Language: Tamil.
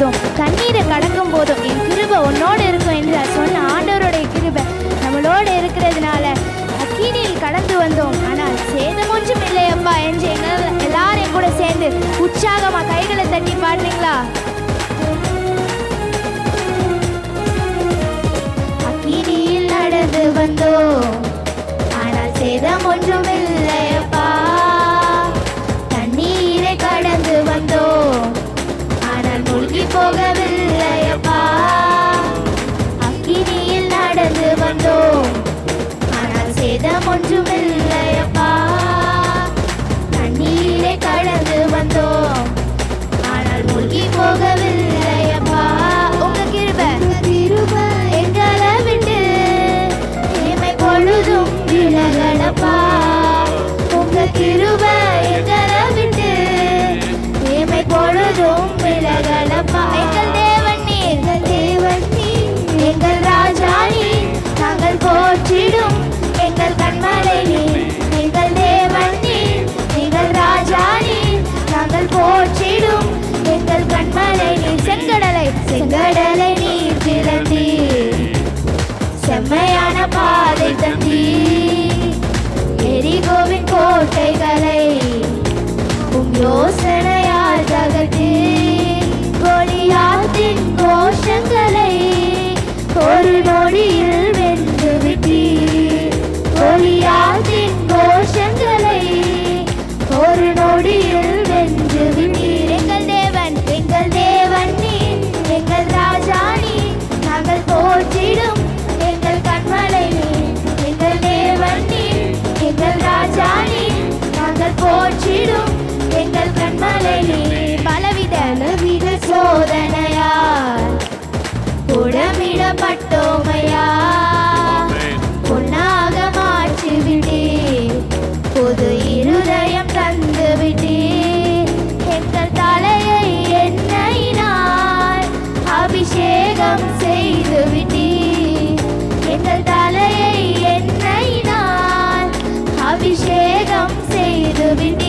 தண்ணீரை கடக்கும் போதும். என் கிருபை உன்னோடு இருக்கும் என்று சொன்ன ஆண்டவருடைய கிருபை நம்மளோடு இருக்கிறதுனால அக்கீனியில் கடந்து வந்தோம். ஆனால் சேதம் ஒன்றும் இல்லையப்பா என்று எங்கள் எல்லாரையும் கூட சேர்ந்து உற்சாகமாக கைகளை தட்டி பாடுறீங்களா போகவில்லையப்பா அக்கினியில் நடந்து வந்தோம். ஆனால் சேதம் ஒன்றும் இல்லையப்பா தண்ணீரை கடந்து வந்தோம். ஆனால் மூழ்கி போகவில்லையப்பா. உங்க கிருபை. கிருபை எங்களை விட்டு இமை பொழுதும் விலகலப்பா. உங்க கிருபை எங்களை விட்டு இமை பொழுதும் விலகலப்பா போற்றிடும் எங்கள் கண்மலையே எங்கள் தேவன் நீர் எங்கள் ராஜா நீர். நாங்கள் போற்றிடும் எங்கள் கண்மலையே பலவித பலவித சோதனை Serving.